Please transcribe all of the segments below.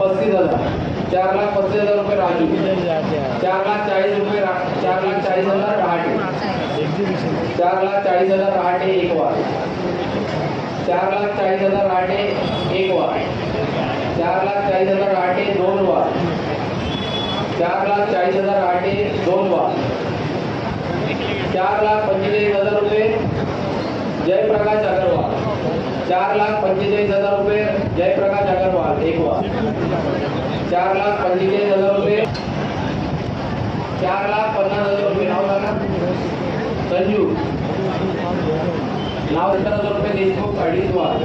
पस्तीस हजार. चार लाख पस्तीस हजार रुपये राजू चार लाख चाळीस रुपये चार लाख चाळीस हजार रहाटे चार लाख चाळीस हजार रहाटे एक वार. चार लाख चाळीस हजार रहाटे एक वार. चार लाख चाळीस हजार रहाटे दोन वार. चार लाख चाळीस हजार रहाटे दोन वार. चार लाख पंचेचाळीस हजार रुपये जयप्रकाश अगरवाल. चार लाख पंचेचाळीस हजार रुपये जयप्रकाश चार लाख पंचेचाळीस हजार रुपये. चार लाख पन्नास हजार रुपये. नाव सांगा. संजू. नाव सत्तर हजार रुपये. देशमुख अडीच वार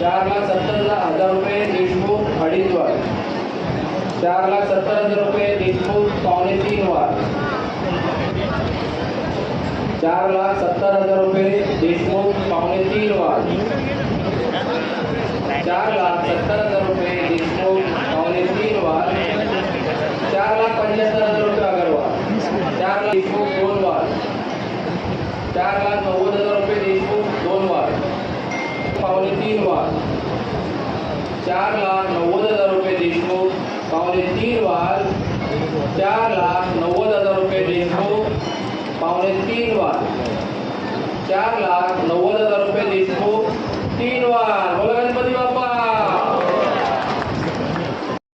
चार लाख सत्तर हजार रुपये. देशमुख अडीच वार चार लाख सत्तर हजार रुपये. देशमुख पावणे तीन वार चार लाख सत्तर हजार रुपये. देशमुख पावणे तीन वार चार लाख सत्तर हजार रुपये देशमुख पावणे तीन वार चार लाख पंच्याहत्तर हजार रुपये अगरवाल. चार लाख देशमुख दोन वार चार लाख नव्वद हजार रुपये देशमुख दोन वार पावणे तीन वार चार लाख नव्वद हजार रुपये देशमुख पावणे तीन वार चार लाख नव्वद हजार रुपये देशमुख पावणे तीन वार चार लाख नव्वद हजार रुपये देशमुख तीन वार